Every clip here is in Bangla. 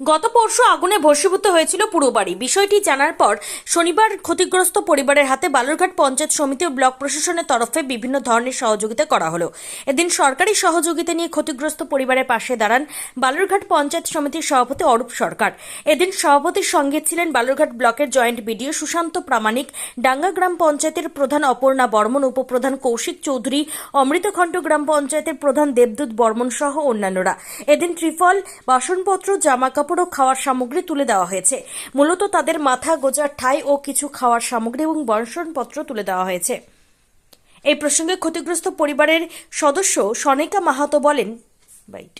গত পরশু আগুনে ভস্মীভূত হয়েছিল পুরো বাড়ি। বিষয়টি জানার পর শনিবার ক্ষতিগ্রস্ত পরিবারের হাতে বালুরঘাট পঞ্চায়েত সমিতি ও ব্লক প্রশাসনের তরফে বিভিন্ন ধরনের সহযোগিতা করা হলো। এদিন সরকারি সহযোগিতা নিয়ে ক্ষতিগ্রস্ত পরিবারের পাশে দাঁড়ান বালুরঘাট পঞ্চায়েত সমিতির সভাপতি অরূপ সরকার। এদিন সভাপতির সঙ্গে ছিলেন বালুরঘাট ব্লকের জয়েন্ট বিডিও সুশান্ত প্রামাণিক, ডাঙ্গা গ্রাম পঞ্চায়েতের প্রধান অপর্ণা বর্মন, উপপ্রধান কৌশিক চৌধুরী, অমৃতখণ্ড গ্রাম পঞ্চায়েতের প্রধান দেবদূত বর্মন সহ অন্যান্যরা। এদিন ত্রিফল, বাসনপত্র জামাকাপড় ও খাওয়ার সামগ্রী তুলে দেওয়া হয়েছে। মূলত তাদের মাথা, গোজার ঠাই ও কিছু খাওয়ার সামগ্রী এবং বর্ষণপত্র তুলে দেওয়া হয়েছে। এই প্রসঙ্গে ক্ষতিগ্রস্ত পরিবারের সদস্য সনেকা মাহাতো বলেন, বাইট।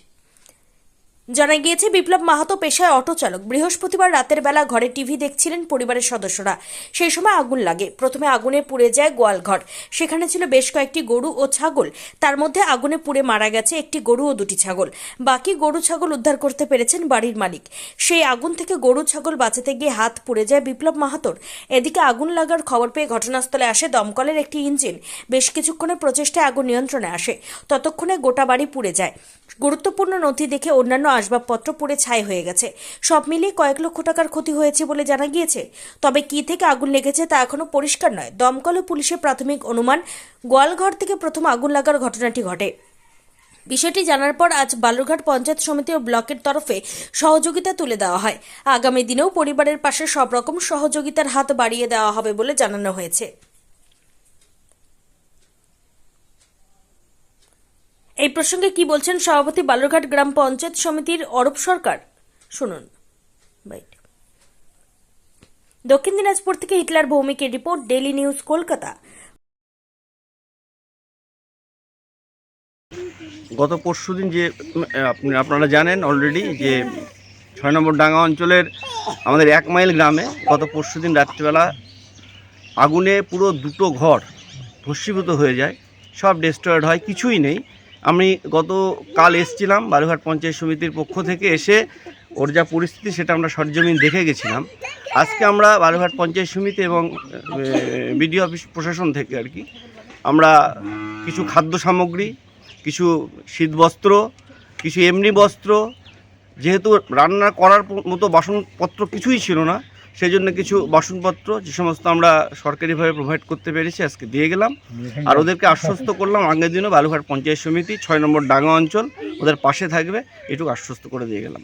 জানা গিয়েছে, বিপ্লব মাহাতো পেশায় অটো চালক। বৃহস্পতিবার রাতের বেলা ঘরে টিভি দেখছিলেন পরিবারের সদস্যরা। সেই সময় আগুন লাগে। প্রথমে আগুনে পুড়ে যায় গোয়ালঘর। সেখানে ছিল বেশ কয়েকটি গরু ও ছাগল। তার মধ্যে আগুনে পুড়ে মারা গেছে একটি গরু ও দুটি ছাগল। বাকি গরু ছাগল উদ্ধার করতে পেরেছেন বাড়ির মালিক। সেই আগুন থেকে গরু ছাগল বাঁচাতে গিয়ে হাত পুড়ে যায় বিপ্লব মাহাতোর। এদিকে আগুন লাগার খবর পেয়ে ঘটনাস্থলে আসে দমকলের একটি ইঞ্জিন। বেশ কিছুক্ষণের প্রচেষ্টায় আগুন নিয়ন্ত্রণে আসে। ততক্ষণে গোটা বাড়ি পুড়ে যায়। গুরুত্বপূর্ণ নথি দেখে অন্যান্য আসবাবপত্র পুড়ে ছাই হয়ে গেছে। সব মিলিয়ে কয়েক লক্ষ টাকার ক্ষতি হয়েছে বলে জানা গিয়েছে। তবে কি থেকে আগুন লেগেছে তা এখনও পরিষ্কার নয়। দমকল ও পুলিশের প্রাথমিক অনুমান, গোয়ালঘর থেকে প্রথম আগুন লাগার ঘটনাটি ঘটে। বিষয়টি জানার পর আজ বালুরঘাট পঞ্চায়েত সমিতি ও ব্লকের তরফে সহযোগিতা তুলে দেওয়া হয়। আগামী দিনেও পরিবারের পাশে সব রকম সহযোগিতার হাত বাড়িয়ে দেওয়া হবে বলে জানানো হয়েছে। এই প্রসঙ্গে কি বলছেন সভাপতি বালুরঘাট গ্রাম পঞ্চায়েত সমিতির অরূপ সরকার? শুনুন। দক্ষিণ দিনাজপুর থেকে হিটলার ভৌমিকের রিপোর্ট ডেইলি নিউজ কলকাতা। গত পরশুদিন যে উম, আপনি আপনারা জানেন অলরেডি যে ছয় নম্বর ডাঙ্গা অঞ্চলের আমাদের এক মাইল গ্রামে গত পরশুদিন রাত্রিবেলা আগুনে পুরো দুটো ঘর ভস্মীভূত হয়ে যায়। সব ডিস্ট্রয়েড হয় কিছুই নেই। আমি গত কাল এসছিলাম বালুঘাট পঞ্চায়েত সমিতির পক্ষ থেকে এসে ওর যা পরিস্থিতি সেটা আমরা সরজমিন দেখে গেছিলাম। আজকে আমরা বালুঘাট পঞ্চায়েত সমিতি এবং বিডিও অফিস প্রশাসন থেকে আর কি, আমরা কিছু খাদ্য সামগ্রী, কিছু শীতবস্ত্র, কিছু এমনি বস্ত্র, যেহেতু রান্না করার মতো বাসনপত্র কিছুই ছিল না সেই জন্য কিছু বাসনপত্র যে সমস্ত আমরা সরকারিভাবে প্রোভাইড করতে পেরেছি, আজকে দিয়ে গেলাম। আর ওদেরকে আশ্বস্ত করলাম, আগের দিনও বালুঘাট পঞ্চায়েত সমিতি ছয় নম্বর ডাঙ্গা অঞ্চল ওদের পাশে থাকবে, এটুকু আশ্বস্ত করে দিয়ে গেলাম।